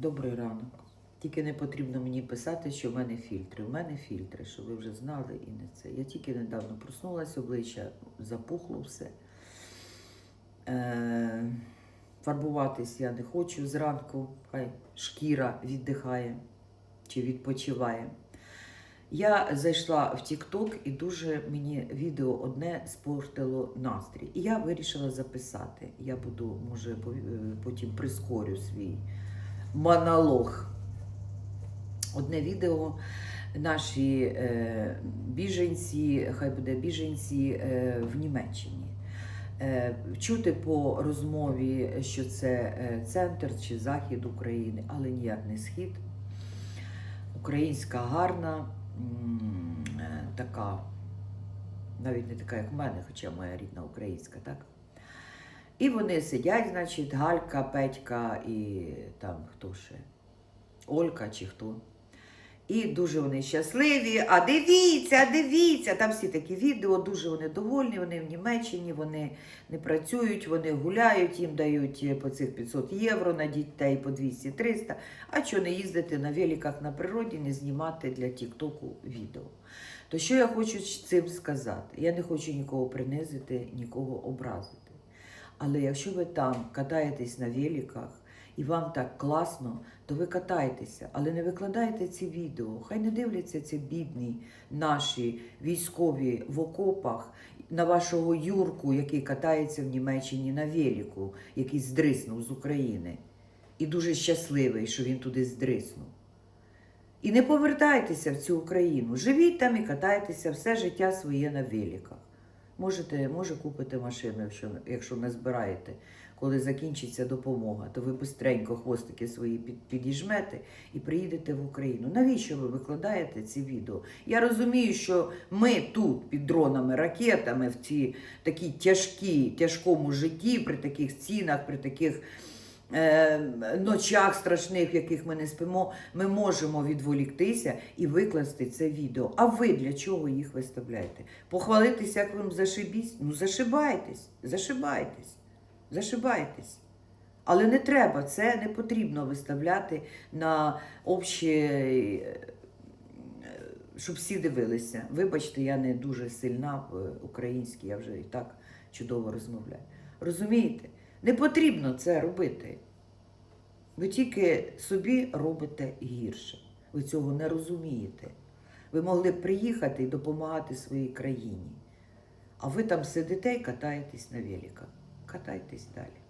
Добрий ранок. Тільки не потрібно мені писати, що в мене фільтри. У мене фільтри, щоб ви вже знали і не це. Я тільки недавно проснулася, обличчя запухло все. Е, фарбуватись я не хочу зранку, хай шкіра віддихає чи відпочиває. Я зайшла в TikTok і дуже мені відео одне спортило настрій. І я вирішила записати. Я буду, може, е, потім прискорю свій монолог. Одне відео. Наші е, біженці, хай буде біженці е, в Німеччині. Е, чути по розмові, що це е, центр чи захід України, але ніяк не схід. Українська гарна, е, така, навіть не така, як в мене, хоча моя рідна українська, так? І вони сидять, значить, Галька, Петька і там хто ще? Олька чи хто. І дуже вони щасливі. А дивіться, дивіться, там всі такі відео, дуже вони довольні, вони в Німеччині, вони не працюють, вони гуляють, їм дають е, по цих 500 євро на дітей по 200-300. А що не їздити на великах на природі, не знімати для Тіктоку відео. То що я хочу цим сказати? Я не хочу нікого принизити, нікого образити. Але якщо ви там катаєтесь на великах і вам так класно, то ви катайтеся, але не викладайте ці відео. Хай не дивляться ці бідні наші військові в окопах на вашого Юрку, який катається в Німеччині на велику, який здриснув з України. І дуже щасливий, що він туди здриснув. І не повертайтеся в цю Україну. Живіть там і катайтеся все життя своє на великах. Можете, може купити машину, якщо, якщо не збираєте. Коли закінчиться допомога, то ви бистренько хвостики свої під, підіжмете і приїдете в Україну. Навіщо ви викладаєте ці відео? Я розумію, що ми тут під дронами, ракетами в ці такі тяжкі, тяжкому житті, при таких цінах, при таких ночах страшних, в яких ми не спимо, ми можемо відволіктися і викласти це відео. А ви для чого їх виставляєте? Похвалитися, як вам зашибісь? Ну зашибайтесь, зашибайтесь, зашибайтесь. Але не треба, це не потрібно виставляти на общі, е, щоб всі дивилися. Вибачте, я не дуже сильна в українській, я вже і так чудово розмовляю. Розумієте? Не потрібно це робити. Ви тільки собі робите гірше. Ви цього не розумієте. Ви могли б приїхати і допомагати своїй країні. А ви там сидите і катаєтесь на великах. Катайтесь далі.